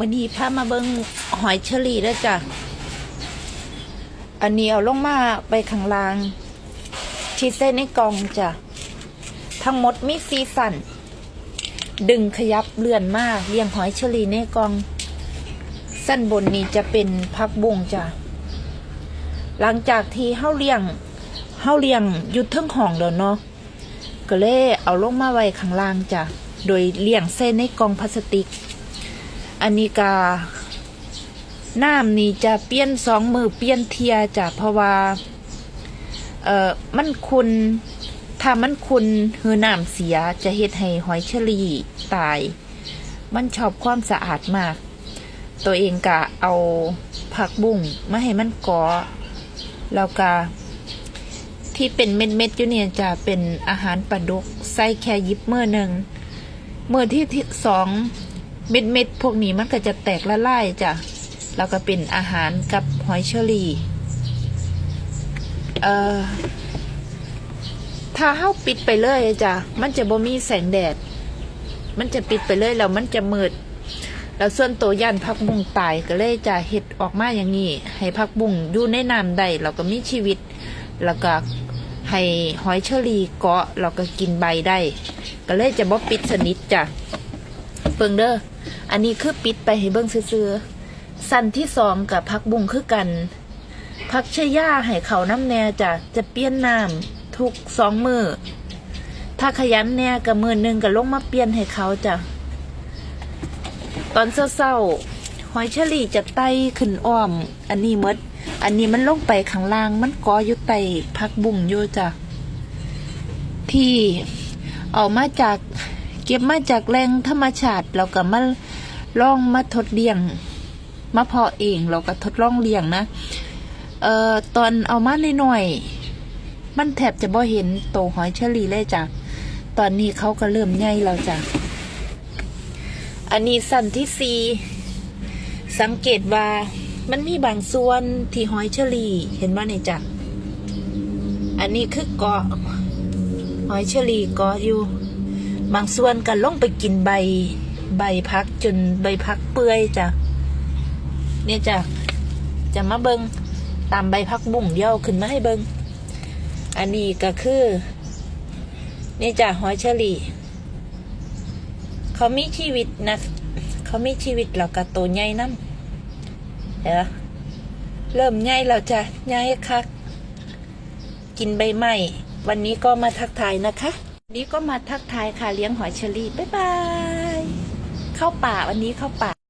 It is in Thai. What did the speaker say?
วันนี้พามาเบิงหอยเชอรี่แล้วจ้ะ อันนี้เอาลงมาไปข้างล่าง ที่เส้นในกองจ้ะ ทั้งหมดมีซีสัน ดึงขยับเลื่อนมากเรียงหอยเชอรี่ในกอง สั้นบนนี้จะเป็นพักบุงจ้ะ หลังจากที่เฮาเลี้ยงเฮาเลี้ยงยุดเทิงห้องแล้วเนาะ ก็เลยเอาลงมาไว้ข้างล่างจ้ะ โดยเลี้ยงเส้นในกองพลาสติก อันนี้กาน้ำนี่จะเปลี่ยนสองมือเปลี่ยนเทียจ้ะเพราะว่า เอ่อมันคุณถ้ามันคุณหือน้ำเสียจะเฮ็ดให้หอยเชอรี่ตาย มันชอบความสะอาดมาก ตัวเองกะเอาผักบุ้งมาให้มันกอแล้วก็ที่เป็นเม็ดๆอยู่เนี่ยจะเป็นอาหารปลาดุกใส่แค่ยิบเมื่อหนึ่งเมื่อที่ที่สอง เม็ดเม็ดๆพวกนี้มันก็จะแตกละลายจ้ะแล้วก็เป็นอาหารกับหอยเชอรี่เอ่อถ้าเฮาปิดไปเลยจ้ะมันจะบ่มีแสงแดด มันจะปิดไปเลยแล้วมันจะมืดแล้วส่วนตัวย่านพักบุ้งตายก็เลยจะเห็ดออกมาอย่างนี้ให้พักบุ้งอยู่ในน้ำได้แล้วก็มีชีวิต แล้วก็ให้หอยเชอรี่เกาะแล้วก็กินใบได้ ก็เลยจะบ่ปิดสนิทจ้ะ เบิ่งเด้ออันนี้คือปิดไปให้เบิ่งซื่อๆสั้นที่สองกับพักบุ้งคือกัน พักเชย่าให้เขาน้ำแน่จ้ะจะเปลี่ยนน้ำทุกสองมือถ้าขยันแน่กับมือหนึ่งก็ลงมาเปลี่ยนให้เขาจ้ะตอนเศร้าๆหอยเชอรี่จะไต่ขึ้นอ้อม อันนี้มด อันนี้มันลงไปข้างล่าง มันกออยู่ไต่พักบุ้งอยู่จ้ะที่เอามาจาก เก็บมาจากแหล่งธรรมชาติแล้วก็มาลองมาทดเลี้ยงมาเพาะเองเราก็ทดลองเลี้ยงนะเอ่อตอนเอามาหน่อยๆมันแทบจะบ่เห็นโตวหอยเชอรี่เลยจ้ะตอนนี้เขาก็เริ่มใหญ่แล้วจ้ะอันนี้สั้นที่สี่สังเกตว่ามันมีบางส่วนที่หอยเชอรี่เห็นว่านี่จ้ะอันนี้คือเกาะหอยเชอรี่เกาะอยู่ บางส่วนก็ลงไปกินใบใบพักจนใบพักเปื่อยจ้ะเนี่ยจ้ะจะมาเบิงตามใบพักบุ่งเดียวขึ้นมาให้เบิงอันนี้ก็คือเนี่ยจ้ะหอยเชอรี่เขามีชีวิตนะเขามีชีวิตแล้วก็โตใหญ่น้ำเห็นปะเริ่มใหญ่แล้วจ้ะใหญ่คัก กินใบไม้วันนี้ก็มาทักทายนะคะ นี้ก็มาทักทายค่ะเลี้ยงหอยเชอรี่บ๊ายบาย เข้าป่าวันนี้เข้าป่า